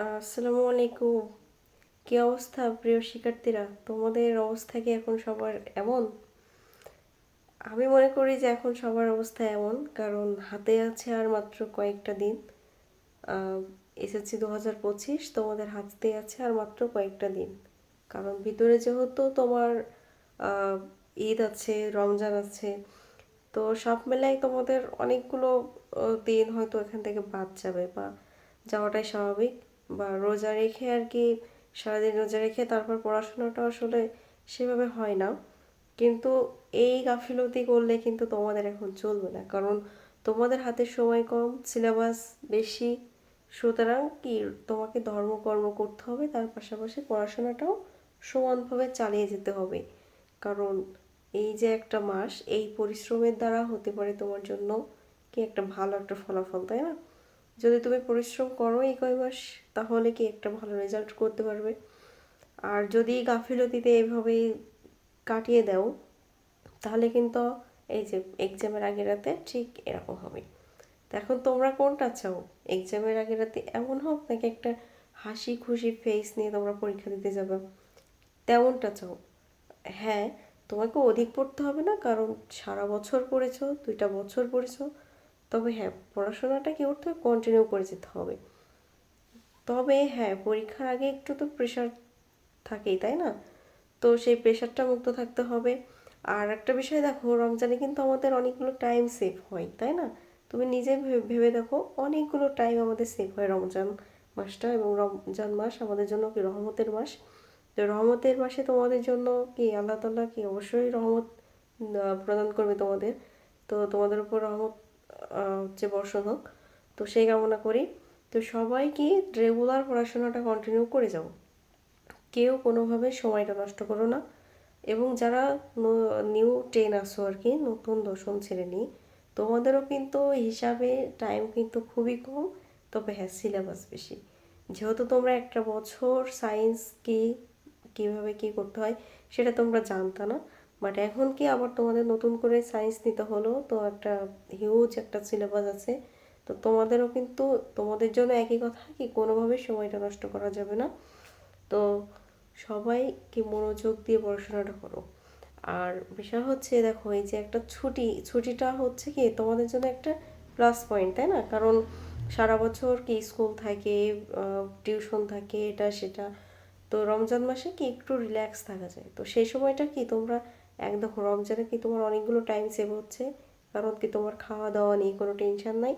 আসসালামু আলাইকুম কি অবস্থা প্রিয় শিক্ষার্থীরা? তোমাদের অবস্থা কি এখন সবার এমন? আমি মনে করি যে এখন সবার অবস্থা এমন, কারণ হাতে আছে আর মাত্র কয়েকটা দিন। এসএসসি দু হাজার পঁচিশ, তোমাদের হাতে আছে আর মাত্র কয়েকটা দিন। কারণ ভিতরে যেহেতু তোমার ঈদ আছে, রমজান আছে, তো সব মেলায় তোমাদের অনেকগুলো দিন হয়তো এখান থেকে বাদ যাবে বা যাওয়াটাই স্বাভাবিক। বা রোজা রেখে আর কি সারাদিন রোজা রেখে তারপর পড়াশোনাটা আসলে সেভাবে হয় না। কিন্তু এই গাফিলতি করলে কিন্তু তোমাদের এখন চলবে না। কারণ তোমাদের হাতে সময় কম সিলেবাস বেশি। সুতরাং কি, তোমাকে ধর্মকর্ম করতে হবে, তার পাশাপাশি পড়াশোনাটাও সমানভাবে চালিয়ে যেতে হবে। কারণ এই যে একটা মাস, এই পরিশ্রমের দ্বারা হতে পারে তোমার জন্য কি একটা ভালো একটা ফলাফল, তাই না? যদি তুমি পরিশ্রম করো এই কয় মাস, তাহলে কি একটা ভালো রেজাল্ট করতে পারবে? আর যদি গাফিলতিতে এভাবেই কাটিয়ে দাও, তাহলে কিন্তু এই যে এক্সামের আগের রাতে ঠিক এরকম হবে। এখন তোমরা কোনটা চাও? এক্সামের আগের রাতে এমন হোক নাকি একটা হাসি খুশি ফেস নিয়ে তোমরা পরীক্ষা দিতে যাবে। তেমনটা চাও। হ্যাঁ তোমাকে অধিক পড়তে হবে না, কারণ সারা বছর পড়েছো, দুইটা বছর পড়েছো তবে হ্যাঁ পড়াশোনাটা কি করতে হবে? কন্টিনিউ করে যেতে হবে। তবে হ্যাঁ পরীক্ষার আগে একটু তো প্রেশার থাকেই, তাই না? তো সেই প্রেশারটা মুক্ত থাকতে হবে। আর একটা বিষয় দেখো, রমজানে কিন্তু আমাদের অনেকগুলো টাইম সেভ হয়, তাই না? তুমি নিজে ভেবে দেখো, অনেকগুলো টাইম আমাদের সেভ হয় রমজান মাসটা এবং রমজান মাস আমাদের জন্য কি? রহমতের মাস। তো রহমতের মাসে তোমাদের জন্য কি? আল্লাহ তাআলা কি? অবশ্যই রহমত প্রদান করবে তোমাদের। তো তোমাদের উপর রহমত হচ্ছে বর্ষণ হোক তো সেই কামনা করি। তো সবাই কি রেগুলার পড়াশোনাটা কন্টিনিউ করে যাও। কেউ কোনোভাবে সময়টা নষ্ট করো না। এবং যারা নিউ টেন আসো আর কি, নতুন দশম শ্রেণি, তোমাদেরও কিন্তু হিসাবে টাইম কিন্তু খুবই কম, তবে হ্যাঁ সিলেবাস বেশি। যেহেতু তোমরা একটা বছর সায়েন্স কি, কীভাবে কি করতে হয়, সেটা তোমরা জানতা না। বাট এখন কি আবার তোমাদের নতুন করে সায়েন্স নিতে হলো? তো একটা হিউজ একটা সিলেবাস আছে। তো তোমাদেরও কিন্তু, তোমাদের জন্য একই কথা কি কোনোভাবে সময়টা নষ্ট করা যাবে না। তো সবাই কি মনোযোগ দিয়ে পড়াশোনাটা করো। আর বিষয় হচ্ছে, দেখো, এই যে একটা ছুটি, ছুটিটা হচ্ছে কি তোমাদের জন্য একটা প্লাস পয়েন্ট তাই না? কারণ সারা বছর কি স্কুল থাকে টিউশন থাকে, এটা সেটা। তো রমজান মাসে কি একটু রিল্যাক্স থাকা যায়। তো সেই সময়টা কি তোমরা এক দেখো রমজানে কি তোমার অনেকগুলো টাইম সেভ হচ্ছে? কারণ কি তোমার খাওয়া দাওয়া নেই, কোনো টেনশন নাই।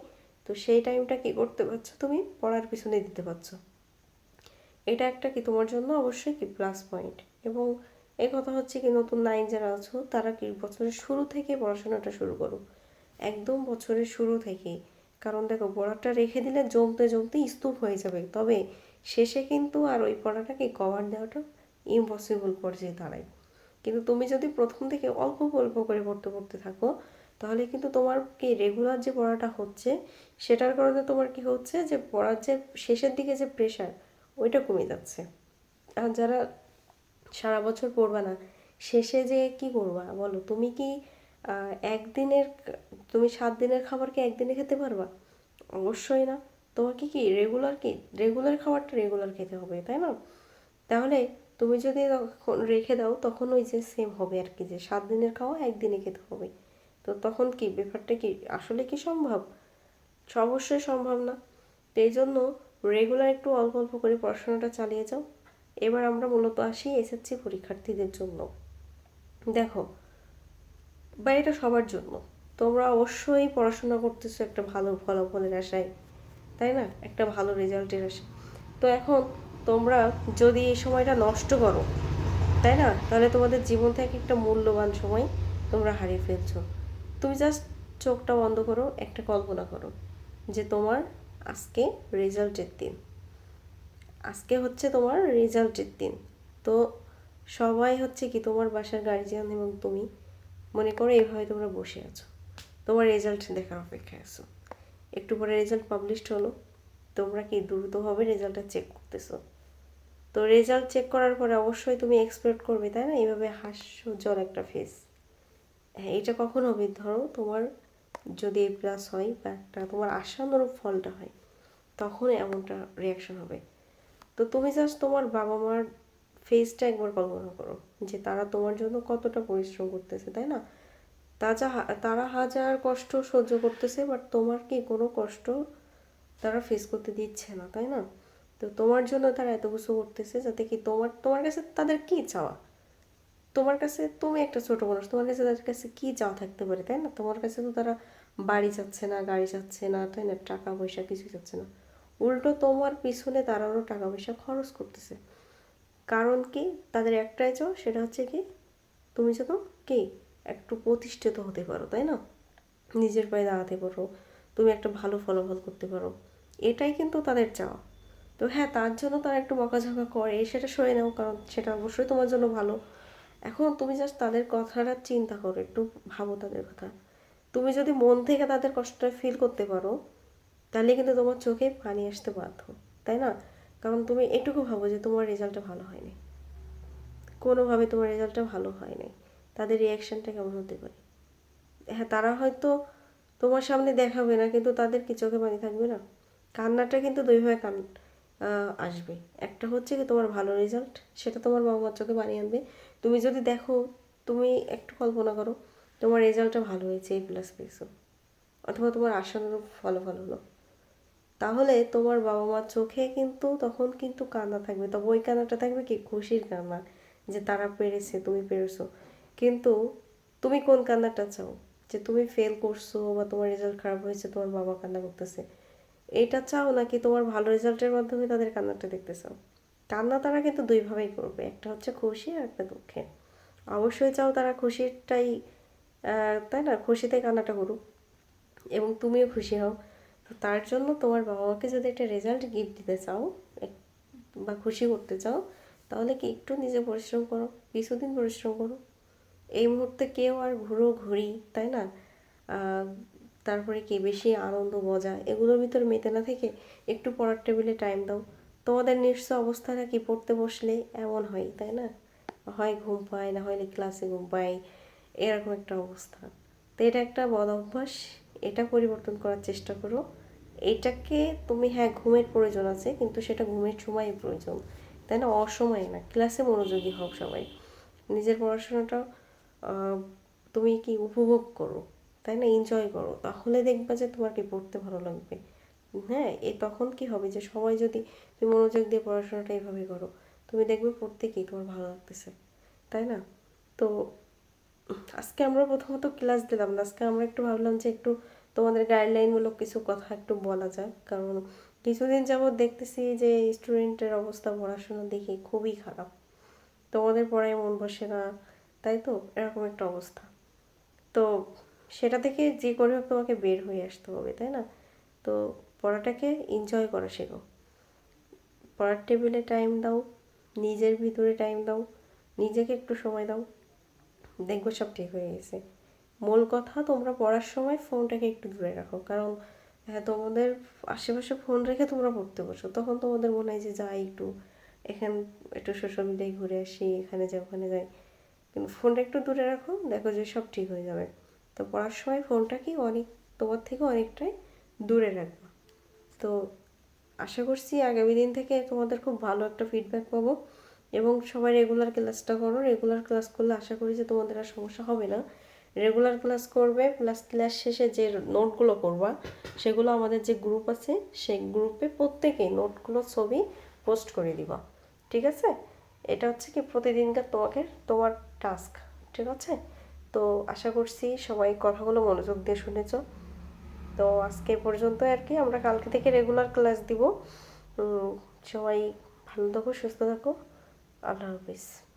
তো সেই টাইমটা কি করতে পারছ তুমি? পড়ার পিছনে দিতে পারছ। এটা একটা কি তোমার জন্য অবশ্যই কি প্লাস পয়েন্ট এবং এই কথা হচ্ছে কি নতুন নাইন যারা আছো, তারা কি বছরের শুরু থেকে পড়াশোনাটা শুরু করো? একদম বছরের শুরু থেকেই। কারণ দেখো, পড়াটা রেখে দিলে জমতে জমতে স্তূপ হয়ে যাবে। তবে শেষে কিন্তু আর ওই পড়াটাকে কভার দেওয়াটা ইম্পসিবল পর্যায়ে দাঁড়ায়। কিন্তু তুমি যদি প্রথম থেকে অল্প অল্প করে পড়তে পড়তে থাকো, তাহলে কিন্তু তোমার কি রেগুলার যে পড়াটা হচ্ছে, সেটার কারণে তোমার কি হচ্ছে যে পড়ার যে শেষের দিকে যে প্রেশার ওইটা কমে যাচ্ছে। আর যারা সারা বছর পড়বা না, শেষে যে কি করবা বলো? তুমি কি একদিনের তুমি সাত দিনের খাবার কি একদিনে খেতে পারবা? অবশ্যই না। তোমাকে কি রেগুলার কি রেগুলার খাবারটা রেগুলার খেতে হবে, তাই না? তাহলে তুমি যদি তখন রেখে দাও, তখন ওই যে সেম হবে আর কি, যে সাত দিনের খাওয়া, একদিনে খেতে হবে। তো তখন কি, ব্যাপারটা কি, আসলে কি সম্ভব? অবশ্যই সম্ভব না। তো এই জন্য রেগুলার একটু অল্প অল্প করে পড়াশোনাটা চালিয়ে যাও। এবার আমরা মূলত আসি এসএসসি পরীক্ষার্থীদের জন্য। দেখো, বা এটা সবার জন্য। তোমরা অবশ্যই পড়াশোনা করতেছো একটা ভালো ফলাফলের আশায়, তাই না? একটা ভালো রেজাল্টের আশায়। তো এখন তোমরা যদি এই সময়টা নষ্ট করো, তাই না? তাহলে তোমাদের জীবন থেকে একটা মূল্যবান সময় তোমরা হারিয়ে ফেলছো। তুমি জাস্ট চোখটা বন্ধ করো, একটা কল্পনা করো যে তোমার আজকে রেজাল্টের দিন। আজকে হচ্ছে তোমার রেজাল্টের দিন। তো সবাই হচ্ছে কি, তোমার বাসার গার্জিয়ান এবং তুমি, মনে করো এইভাবে তোমরা বসে আছো। তোমার রেজাল্ট দেখার অপেক্ষায় আছো। একটু পরে রেজাল্ট পাবলিশড হলো। তোমরা কি দ্রুতভাবে রেজাল্টটা চেক করতেছো? তো রেজাল্ট চেক করার পরে অবশ্যই তুমি এক্সপেক্ট করবে, তাই না? এইভাবে হাস্যজ্জ্বল একটা ফেস হ্যাঁ এটা কখন হবে? ধরো তোমার যদি এ প্লাস হয় বা একটা, তোমার আশানুরূপ ফলটা হয়, তখন এমনটা রিয়াকশন হবে। তো তুমি জাস্ট তোমার বাবা মার ফেসটা একবার কল্পনা করো, যে তারা তোমার জন্য কতটা পরিশ্রম করতেছে, তাই না? তা তাজা তারা হাজার কষ্ট সহ্য করতেছে বাট তোমার কি কোনো কষ্ট তারা ফেস করতে দিচ্ছে না, তাই না? তো তোমার জন্য তারা এত কিছু করতেছে যাতে কি তোমার তোমার কাছে তাদের কি চাওয়া? তোমার কাছে তুমি একটা ছোট মানুষ, তোমার কাছে তাদের কাছে কি চাওয়া থাকতে পারে, তাই না? তোমার কাছে তো তারা বাড়ি যাচ্ছে না, গাড়ি যাচ্ছে না, তাই না? টাকা পয়সা কিছু যাচ্ছে না। উল্টো তোমার পিছনে তারাও টাকা পয়সা খরচ করতেছে। কারণ কি? তাদের একটাই চাও সেটা হচ্ছে কি? তুমি যেন কি? একটু প্রতিষ্ঠিত হতে পারো, তাই না? নিজের পায়ে দাঁড়াতে পারো। তুমি একটা ভালো ফলাফল করতে পারো। এটাই কিন্তু তাদের চাওয়া। তো হ্যাঁ তার জন্য তারা একটু বকাঝকা করে, সেটা সরে নাও, কারণ সেটা অবশ্যই তোমার জন্য ভালো। এখন তুমি জাস্ট তাদের কথাটা চিন্তা করো, একটু ভাবো তাদের কথা। তুমি যদি মন থেকে তাদের কষ্টটা ফিল করতে পারো, তাহলে কিন্তু তোমার চোখে পানি আসতে বাধ্য, তাই না? কারণ তুমি এটুকু ভাবো যে তোমার রেজাল্টটা ভালো হয়নি। কোনোভাবে তোমার রেজাল্টটা ভালো হয়নি। তাদের রিয়াকশানটা কেমন হতে পারে? হ্যাঁ তারা হয়তো তোমার সামনে দেখাবে না, কিন্তু তাদের কি চোখে পানি থাকবে না? কান্নাটা কিন্তু দুইভাবে কান আসবে। একটা হচ্ছে কি তোমার ভালো রেজাল্ট সেটা তোমার বাবা মার চোখে পানি আনবে। তুমি যদি দেখো, তুমি একটু কল্পনা করো, তোমার রেজাল্টটা ভালো হয়েছে এই প্লাস পেয়েছ, অথবা তোমার আশানুরূপ ফলাফল হলো। তাহলে তোমার বাবা মার চোখে কিন্তু, তখন কিন্তু কান্না থাকবে। তবে ওই কান্নাটা থাকবে কি? খুশির কান্না, যে তারা পেরেছে, তুমি পেরেছ। কিন্তু তুমি কোন কান্নাটা চাও? যে তুমি ফেল করছ বা তোমার রেজাল্ট খারাপ হয়েছে, তোমার বাবা কান্না করতেছে। এটা চাও নাকি তোমার ভালো রেজাল্টের মাধ্যমে তাদের কান্নাটা দেখতে চাও কান্না তারা কিন্তু দুইভাবেই করবে, একটা হচ্ছে খুশি আর একটা দুঃখে। অবশ্যই চাও তারা খুশিটাই তাই না? খুশিতে কান্নাটা করুক। এবং তুমিও খুশি হও। তো তার জন্য তোমার বাবা মাকে যদি একটা রেজাল্ট গিফট দিতে চাও বা খুশি করতে চাও, তাহলে কি একটু নিজে পরিশ্রম করো, কিছুদিন পরিশ্রম করো। এই মুহূর্তে কেউ আর ঘুরো ঘুরি তাই না? তারপরে কি বেশি আনন্দ, মজা, এগুলোর ভিতর মেতে না থেকে একটু পড়ার টেবিলে টাইম দাও। তোমাদের নিশ্চয় অবস্থাটা কি পড়তে বসলে এমন হয়, তাই না? হয় ঘুম পায়, না হলে ক্লাসে ঘুম পায়, এরকম একটা অবস্থা। তো এটা একটা বদ অভ্যাস, এটা পরিবর্তন করার চেষ্টা করো। এটাকে তুমি হ্যাঁ ঘুমের প্রয়োজন আছে, কিন্তু সেটা ঘুমের সময় প্রয়োজন, তাই না? অসময়ে না ক্লাসে মনোযোগী হোক সবাই। নিজের পড়াশোনাটা তুমি কি উপভোগ করো? তাই না? এনজয় করো। তাহলে দেখবা যে তোমার কি পড়তে ভালো লাগবে। হ্যাঁ এ তখন কি হবে যে সবাই যদি তুমি মনোযোগ দিয়ে পড়াশোনাটা এইভাবে করো, তুমি দেখবে পড়তে কি তোমার ভালো লাগতেছে। তাই না? তো আজকে আমরা প্রথমত ক্লাস দিলাম না। আজকে আমরা একটু ভাবলাম যে একটু তোমাদের গাইডলাইনমূলক কিছু কথা একটু বলা যাক। কারণ কিছুদিন যাবৎ দেখতেছি যে স্টুডেন্টের অবস্থা পড়াশোনা দেখে খুবই খারাপ। তোমাদের পড়ায় মন বসে না। তাই তো? এরকম একটা অবস্থা। তো সেটা থেকে যে করে হোক তোমাকে বের হয়ে আসতে হবে, তাই না? তো পড়াটাকে এনজয় করা শেখো। পড়ার টেবিলে টাইম দাও, নিজের ভিতরে টাইম দাও, নিজেকে একটু সময় দাও, দেখব সব ঠিক হয়ে গেছে। মূল কথা, তোমরা পড়ার সময় ফোনটাকে একটু দূরে রাখো, কারণ হ্যাঁ তোমাদের আশেপাশে ফোন রেখে তোমরা পড়তে বসো, তখন তোমাদের মনে হয় যে যাই একটু, এখান, একটু সোশ্যাল মিডিয়ায় ঘুরে আসি, এখানে যাই, ওখানে যাই। কিন্তু ফোনটা একটু দূরে রাখো, দেখো যে সব ঠিক হয়ে যাবে। তো পড়ার সময় ফোনটাকে অনেক, তোমার থেকে অনেকটাই দূরে রাখব। তো আশা করছি আগামী দিন থেকে তোমাদের খুব ভালো একটা ফিডব্যাক পাবো এবং সবাই রেগুলার ক্লাসটা করো। রেগুলার ক্লাস করলে আশা করি যে তোমাদের আর সমস্যা হবে না। রেগুলার ক্লাস করবে প্লাস ক্লাস শেষে যে নোটগুলো করবা, সেগুলো আমাদের যে গ্রুপ আছে, সেই গ্রুপে প্রত্যেকেই নোটগুলো ছবি পোস্ট করে দিবা। ঠিক আছে? এটা হচ্ছে কি প্রতিদিনকার তোমাকে, তোমার টাস্ক ঠিক আছে? তো আশা করছি সবাই কথাগুলো মনোযোগ দিয়ে শুনেছ। তো আজকে পর্যন্ত আর কি, আমরা কালকে থেকে রেগুলার ক্লাস দিব। সবাই ভালো থাকো, সুস্থ থাকো। আল্লাহ হাফিজ।